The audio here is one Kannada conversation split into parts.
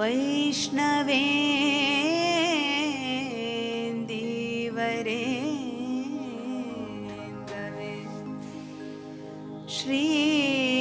वैष्णवे देव श्री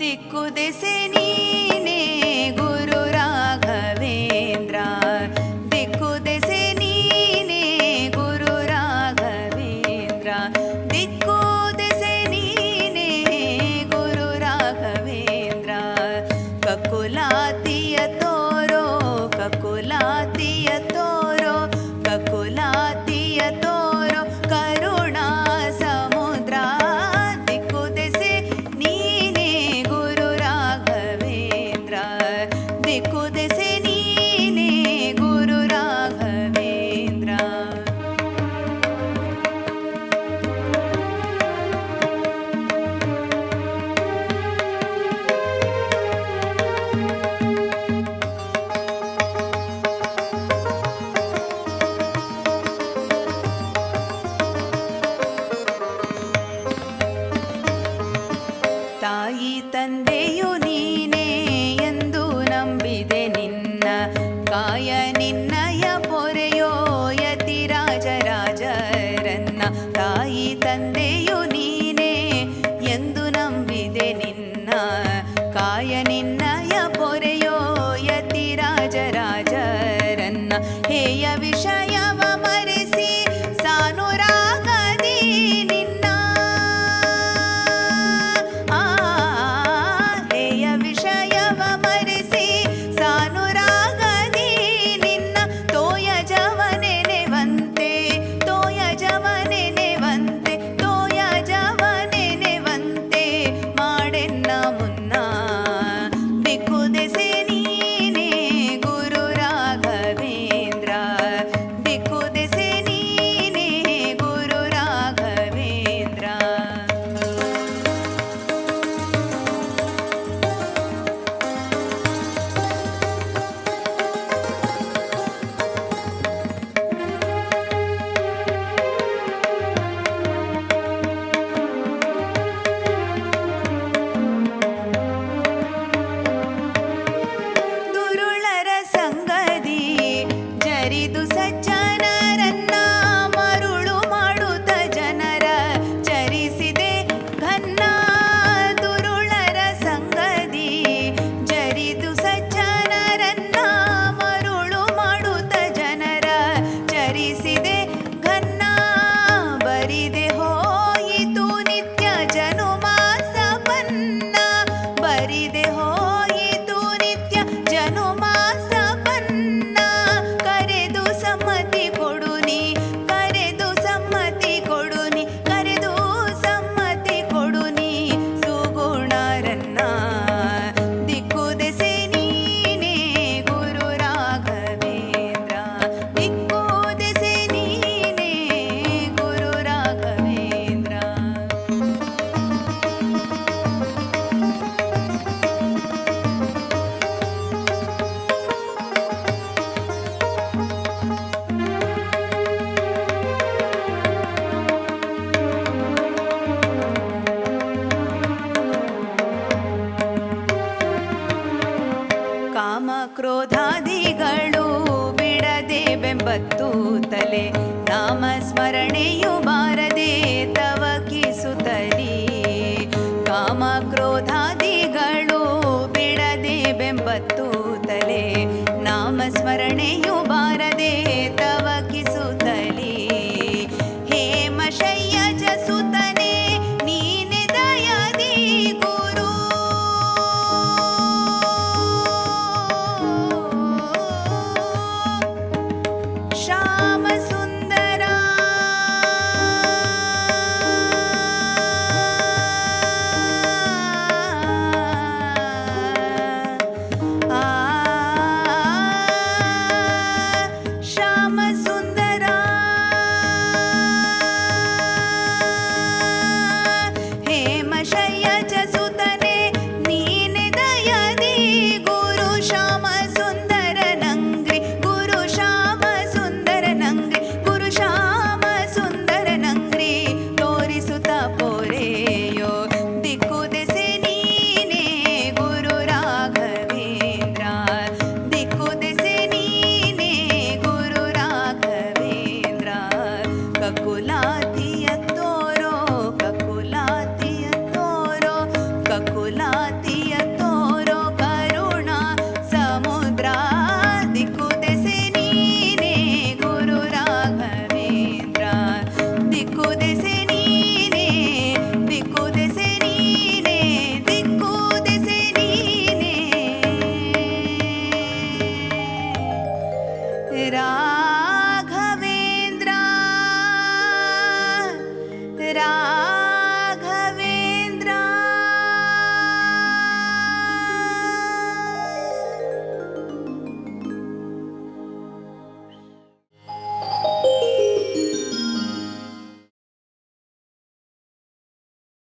దిక్కు దెసెనీనే గో ನೀನೇ ಎಂದು ನಂಬಿದೆ ನಿನ್ನ ಕಾಯ ನಿನ್ನಯ ಪೊರೆಯೋ ಯತಿರಾಜರಾಜರನ್ನ ತಾಯಿ ತಂದೆಯು ನೀನೇ ಎಂದು ನಂಬಿದೆ ನಿನ್ನ नामस्मरणेयु